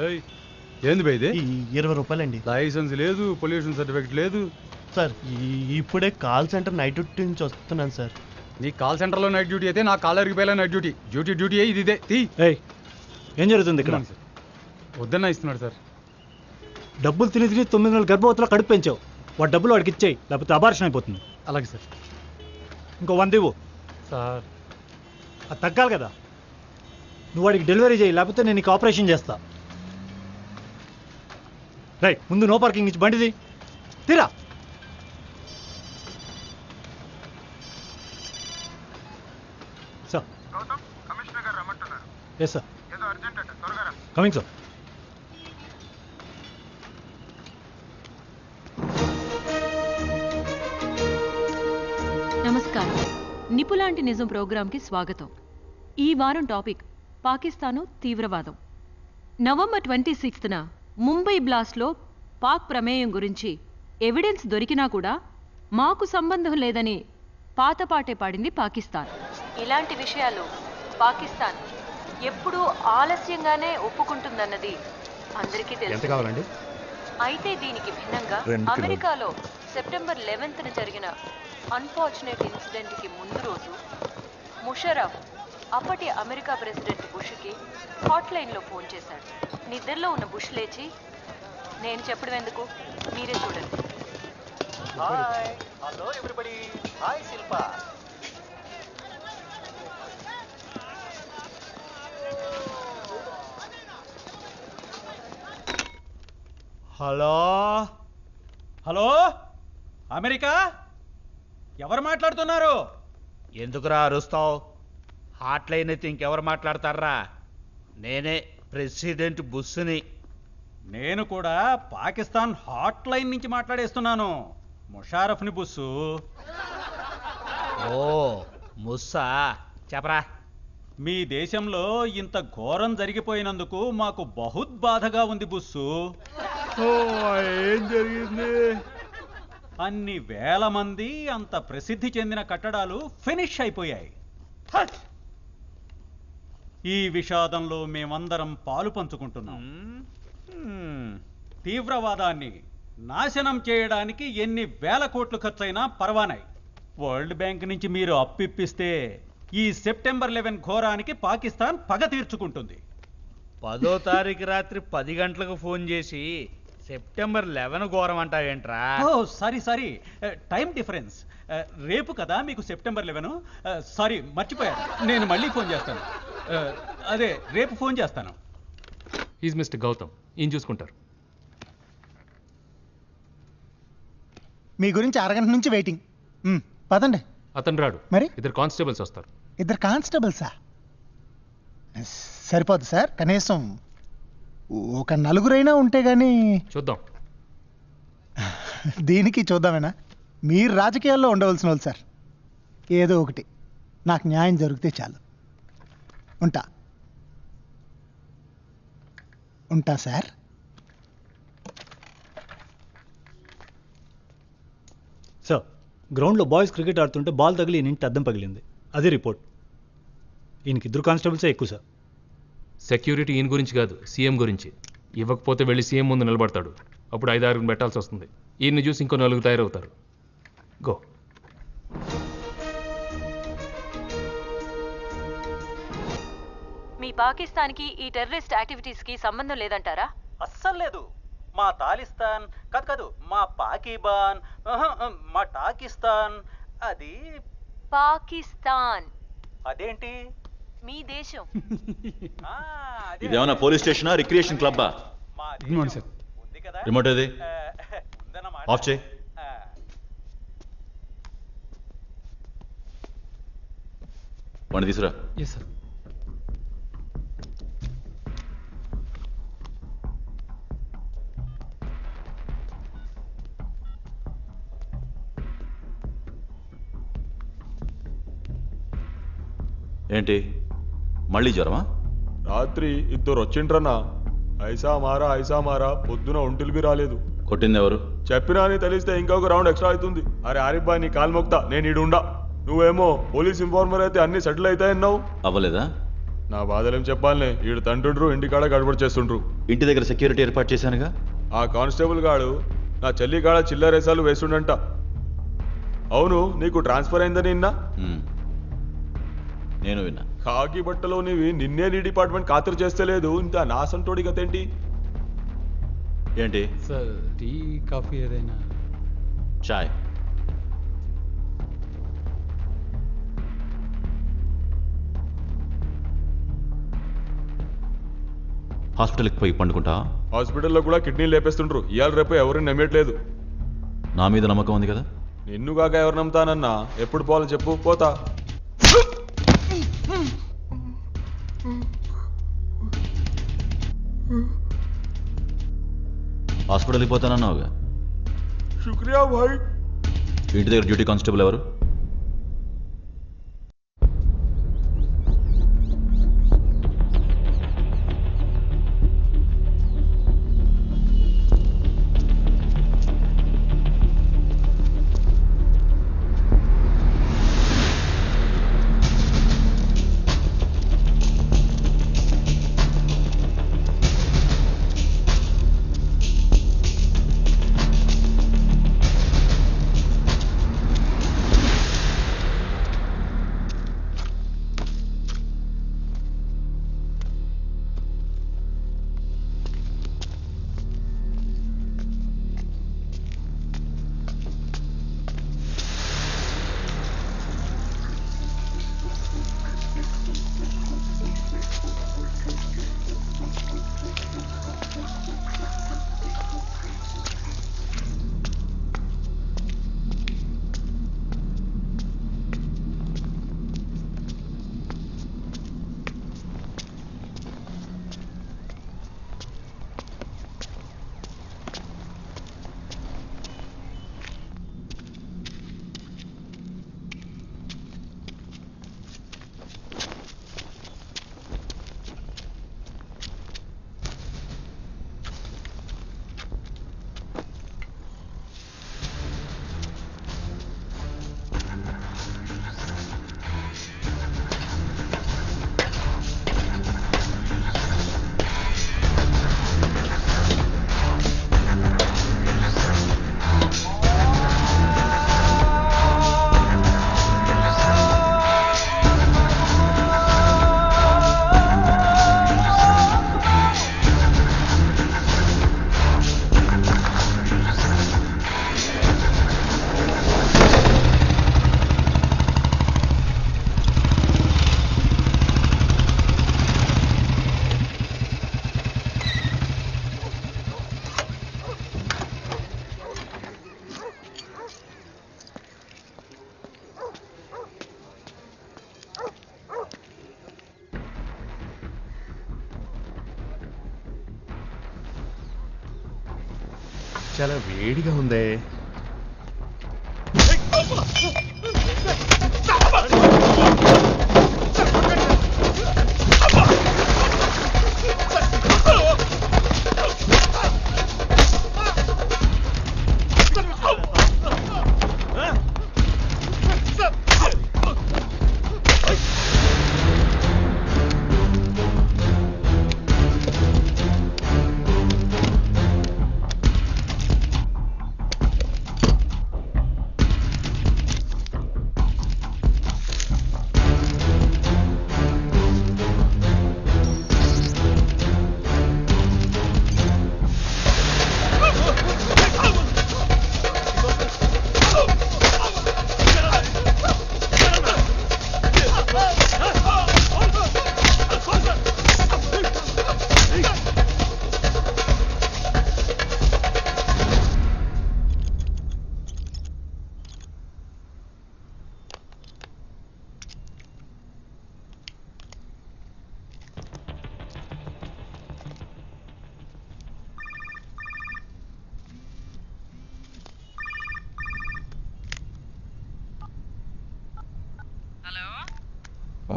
ఏయ్, ఏంది బై ఇది? ఇరవై రూపాయలండి. లైసెన్స్ లేదు పొల్యూషన్ సర్టిఫికేట్ లేదు. సార్ ఈ- ఇప్పుడే కాల్ సెంటర్ నైట్ డ్యూటీ నుంచి వస్తున్నాను సార్. నీ కాల్ సెంటర్లో నైట్ డ్యూటీ అయితే నా కాలర్ రిపేర్లో నైట్ డ్యూటీ. డ్యూటీ డ్యూటీ ఇది ఇదే తీ. ఏయ్ ఏం జరుగుతుంది ఇక్కడ? సార్. వద్దన్నా ఇస్తున్నాడు సార్. డబ్బులు తిని తిని తొమ్మిది నెలల గర్భవతిలో కడుపు పెంచావు. వాడు డబ్బులు వాడికి ఇచ్చేయి లేకపోతే అబార్షన్ అయిపోతుంది. అలాగే సార్. ఇంకో వంద ఇవ్వు. సార్. అది తగ్గాలి కదా. నువ్వు వాడికి డెలివరీ చేయి లేకపోతే నేను నీకు ఆపరేషన్ చేస్తా. రైట్ ముందు నో పార్కింగ్ ఇచ్చి బండిది. తీరా. సార్. ఎస్ సార్ రా. కమింగ్ సార్ నమస్కారం. నిపులాంటి నిజం ప్రోగ్రాంకి స్వాగతం. ఈ వారం టాపిక్ పాకిస్తాను తీవ్రవాదం. నవంబర్ ట్వంటీ సిక్స్త్న ముంబై బ్లాస్ట్లో పాక్ ప్రమేయం గురించి ఎవిడెన్స్ దొరికినా కూడా మాకు సంబంధం లేదని పాతపాటే పాడింది పాకిస్తాన్. ఇలాంటి విషయాలు పాకిస్తాన్ ఎప్పుడూ ఆలస్యంగానే ఒప్పుకుంటుందన్నది అందరికీ తెలుసు. కావాలండి? అయితే దీనికి భిన్నంగా అమెరికాలో సెప్టెంబర్ లెవెన్త్న జరిగిన అన్ఫార్చునేట్ ఇన్సిడెంట్కి ముందు రోజు ముషరఫ్ అప్పటి అమెరికా ప్రెసిడెంట్ బుష్కి హాట్ లైన్లో ఫోన్ చేశాడు. నిద్రలో ఉన్న బుష్ లేచి నేను చెప్పడం ఎందుకు? మీరే చూడండి. Hi. Hello everybody. Hi Shilpa. Hello. Hello? America? ఎవరు మాట్లాడుతున్నారు? ఎందుకురా అరుస్తావు? హాట్ లైన్ అయితే ఇంకెవరు మాట్లాడతారా? నేనే ప్రెసిడెంట్ బుస్ని నేను కూడా పాకిస్తాన్ హాట్ లైన్ నుంచి మాట్లాడేస్తున్నాను. ముషారఫ్ని బుస్సు. ఓ ముస్సా. చెప్పరా. మీ దేశంలో ఇంత ఘోరం జరిగిపోయినందుకు మాకు బహుత్ బాధగా ఉంది బుస్సు. ఏం జరిగింది? అన్ని వేల మంది అంత ప్రసిద్ధి చెందిన కట్టడాలు ఫినిష్ అయిపోయాయి. హట్! ఈ విషాదంలో మేమందరం పాలు పంచుకుంటున్నాం. తీవ్రవాదాన్ని నాశనం చేయడానికి ఎన్ని వేల కోట్లు ఖర్చయినా పర్వానాయి వరల్డ్ బ్యాంక్ నుంచి మీరు అప్పిప్పిస్తే ఈ సెప్టెంబర్ లెవెన్ ఘోరానికి పాకిస్తాన్ పగ తీర్చుకుంటుంది. పదో తారీఖు రాత్రి పది గంటలకు ఫోన్ చేసి సెప్టెంబర్ లెవెన్ ఘోరం అంటావేంట్రా? ఓ సారీ సారీ. Time difference. రేపు కదా మీకు సెప్టెంబర్ లెవెన్? సారీ మర్చిపోయాను. నేను మళ్ళీ ఫోన్ చేస్తాను. అదే రేపు ఫోన్ చేస్తాను. ఈజ్ మిస్టర్ గౌతమ్ ఈయన చూసుకుంటారు? మీ గురించి అరగంట నుంచి వెయిటింగ్ మ్, పదండి. అతను రాడు. మరి? ఇద్దరు కానిస్టేబుల్స్ వస్తారు. ఇద్దరు కానిస్టేబుల్సా సరిపోదు సార్. కనీసం ఒక నలుగురైనా ఉంటే గానీ చూద్దాం. దీనికి చూద్దామేనా? మీరు రాజకీయాల్లో ఉండవలసిన వాళ్ళు సార్. ఏదో ఒకటి. నాకు న్యాయం జరిగితే చాలు. ఉంటా. ఉంటా సార్. సార్ గ్రౌండ్లో బాయ్స్ క్రికెట్ ఆడుతుంటే బాల్ తగిలి ఈయన ఇంటి అద్దం పగిలింది. అది రిపోర్ట్. ఈయనకి ఇద్దరు కానిస్టేబుల్సే ఎక్కువ సార్. సెక్యూరిటీ ఈయన గురించి కాదు సీఎం గురించి. ఇవ్వకపోతే వెళ్ళి సీఎం ముందు నిలబడతాడు. అప్పుడు ఐదు ఆరుగురు పెట్టాల్సి వస్తుంది. ఈయన్ని చూసి ఇంకో నలుగురు తయారవుతారు. గో. మీ పాకిస్తాన్కి ఈ టెర్రరిస్ట్ యాక్టివిటీస్కి సంబంధం లేదంటారా? అస్సలు లేదు. మా తాలిస్తాన్ కాదు కాదు మా పాకీబాన్ మా టాకిస్తాన్ అది పాకిస్తాన్. అదేంటి? మీ దేశం. ఇదేమన్నా పోలీస్ స్టేషనా రిక్రియేషన్ క్లబ్బా? మా గుడ్ మార్నింగ్ దేశం సార్. ఉంది కదా? రిమోట్ ఏది? ఆ, ఉందన్నమాట. ఆఫ్ చేయి. వాడిని తీసురా ఎస్ సార్ ఏంటి? మళ్ళీ జ్వరమా? రాత్రి ఇద్దరు వచ్చిండ్రన్నా. ఐసా మారా ఐసా మారా పొద్దున ఒంటిలిపి రాలేదు. కొట్టింది ఎవరు? చెప్పినా అని తెలిస్తే ఇంకొక రౌండ్ ఎక్స్ట్రా అవుతుంది. అరే ఆరిఫ్ బాయ్ నీ కాలు మొక్తా. నేను ఈడు ఉండా నువ్వేమో పోలీస్ ఇన్ఫార్మర్ అయితే అన్ని సెటిల్ అవుతాయన్నావు అవ్వలేదా? నా బాధలేం చెప్పాలనే ఈడు తండ్రుండ్రు ఇంటికాడ గడబడి చేస్తుండ్రు. ఇంటి దగ్గర సెక్యూరిటీ ఏర్పాటు చేశానుగా? ఆ కానిస్టేబుల్ గాడు నా చెల్లి కాడ చిల్లరేసాలు వేస్తుండంట. అవును నీకు ట్రాన్స్ఫర్ అయిందని నిన్న. నేను విన్నా. కాకి బట్టలో నీవి నిన్నే నీ డిపార్ట్మెంట్ ఖాతరు చేస్తలేదు. ఇంత నాసంటోడి గతేంటి? ఏంటి? సార్ టీ కాఫీ ఏదైనా? చాయ్. హాస్పిటల్కి పోయి పండుకుంటా? హాస్పిటల్లో కూడా కిడ్నీలు లేపేస్తుండ్రు. ఇవాళ రేపు ఎవరిని నమ్మేయట్లేదు నా మీద నమ్మకం ఉంది కదా? నిన్ను కాక ఎవరు నమ్ముతానన్నా? ఎప్పుడు పోవాలో చెప్పు. పోతా. హాస్పిటల్కి పోతానన్నావుగా? శుక్రియా భాయ్ ఇంటి దగ్గర డ్యూటీ కానిస్టేబుల్ ఎవరు? చాలా వేడిగా ఉందే.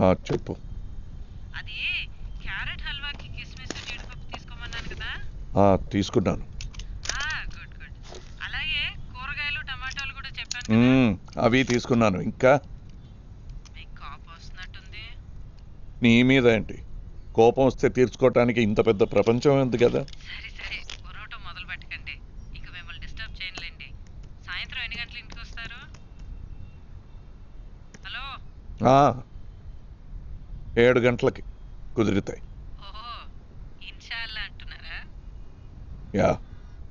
చెప్పు. అది క్యారెట్ హల్వాకి కిస్మిస్ జీడిపప్పు తీసుకోమన్నాను కదా? ఆ, తీసుకున్నాను. Good good. అలాగే కూరగాయలు టమాటాలు కూడా చెప్పాను మ్మ్, అవి తీసుకున్నాను. ఇంకా? మీకు కాపు వస్తున్నట్టుంది. నీ మీద ఏంటి? కోపం వస్తే తీర్చుకోవటానికి ఇంత పెద్ద ప్రపంచం ఉంది కదా? సరే సరే. పొరోటా మొదలు పెట్టకండి. ఇంకా మిమ్మల్ని డిస్టర్బ్ చేయనులేండి. సాయంత్రం ఎన్ని గంటల ఇంటికి వస్తారు? హలో? ఆ, ఏడు గంటలకి కుదురుతాయి. Yeah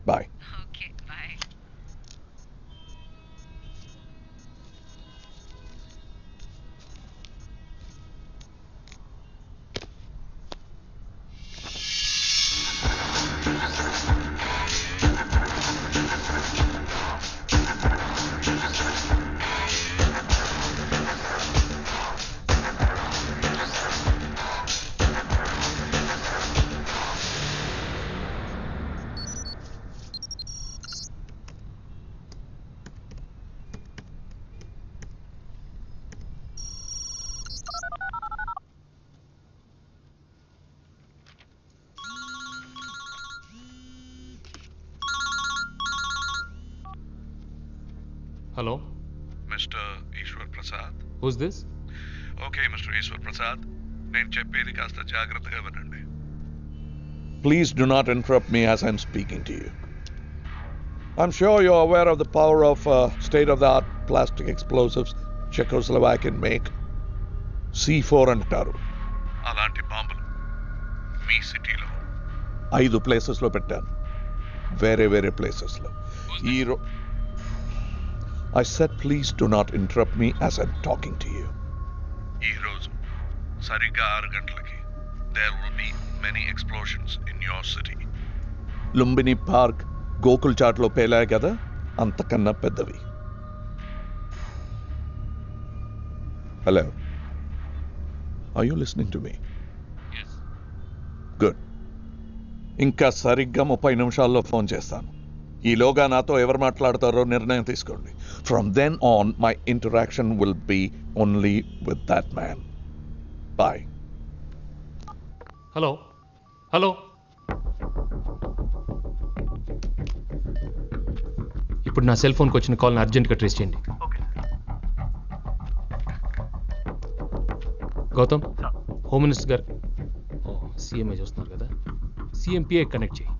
bye. Hello mister Eshwar Prasad who's this okay mister Eshwar Prasad నేను చెప్పేది కాస్త జాగ్రత్తగా వినండి. Please do not interrupt me as I'm speaking to you I'm sure you aware of the power of state of the art plastic explosives Czechoslovakian make C four అంటారు అలాంటి బాంబులు మీ సిటీలో. ఐదు ప్లేసెస్లో పెట్టాను. వేరే వేరే ప్లేసెస్లో ఈ I said, please do not interrupt me as I'm talking to you. ఈరోజు సరిగ్గా ఆరు గంటలకి there will be many explosions in your city Lumbini park Gokul చాట్లో పేలాయి కదా? అంతకన్నా పెద్దవి. Hello I you listening to me good ఇంకా సరిగ్గా ముప్పై నిమిషాల్లో ఫోన్ చేస్తాను. ఈలోగా నాతో ఎవరు మాట్లాడతారో నిర్ణయం తీసుకోండి. From then on, my interaction will be only with that man. Bye. Hello hello ఇప్పుడు నా సెల్ ఫోన్కి వచ్చిన కాల్ని అర్జెంట్గా ట్రేస్ చేయండి. గౌతమ్ హోమ్ మినిస్టర్ గారు. సీఎంఏ చూస్తున్నారు కదా. సీఎంపీఏ కనెక్ట్ చేయి.